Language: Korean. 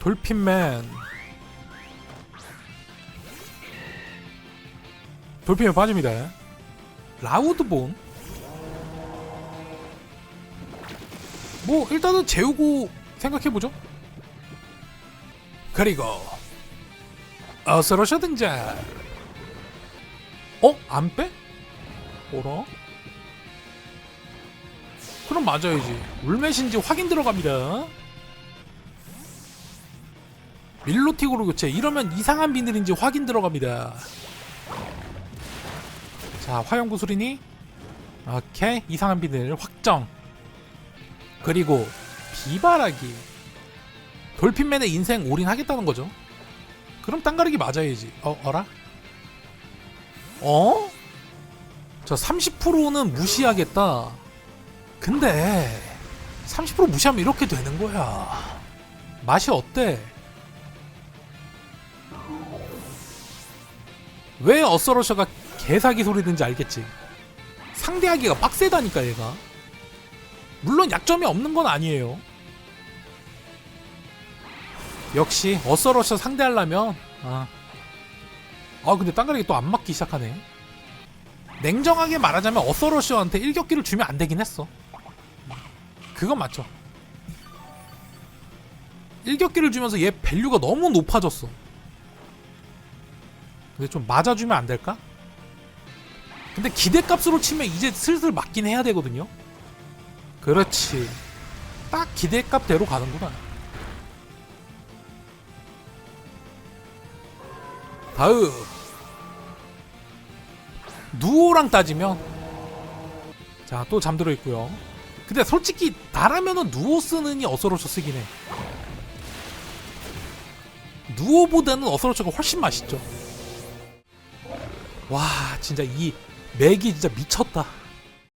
돌핀맨. 돌핀맨 빠집니다. 라우드본? 뭐 일단은 재우고 생각해보죠. 그리고 어서로셔 등장 어? 안 빼? 뭐라? 그럼 맞아야지. 울맷인지 확인 들어갑니다 밀로틱으로 교체. 이러면 이상한 비늘인지 확인 들어갑니다. 자 화염구슬이니? 오케이. 이상한 비늘 확정. 그리고 비바라기. 돌핀맨의 인생 올인하겠다는 거죠? 그럼 땅가르기 맞아야지. 어 어라? 어? 저 30%는 무시하겠다. 근데 30% 무시하면 이렇게 되는 거야. 맛이 어때? 왜 어서러셔가 개사기 소리 든지 알겠지. 상대하기가 빡세다니까 얘가. 물론 약점이 없는 건 아니에요. 역시 어서러셔 상대하려면 아, 아 근데 땅가리기 또안 맞기 시작하네. 냉정하게 말하자면 어서러셔한테 일격기를 주면 안 되긴 했어. 그건 맞죠. 일격기를 주면서 얘 밸류가 너무 높아졌어. 근데 좀 맞아주면 안 될까? 근데 기대값으로 치면 이제 슬슬 맞긴 해야 되거든요. 그렇지. 딱 기대값대로 가는구나. 다음. 누오랑 따지면 자 또 잠들어 있고요. 근데 솔직히 나라면은 누오 쓰느니 어서로셔 쓰긴 해. 누오보다는 어서로셔가 훨씬 맛있죠. 와 진짜 이 맥이 진짜 미쳤다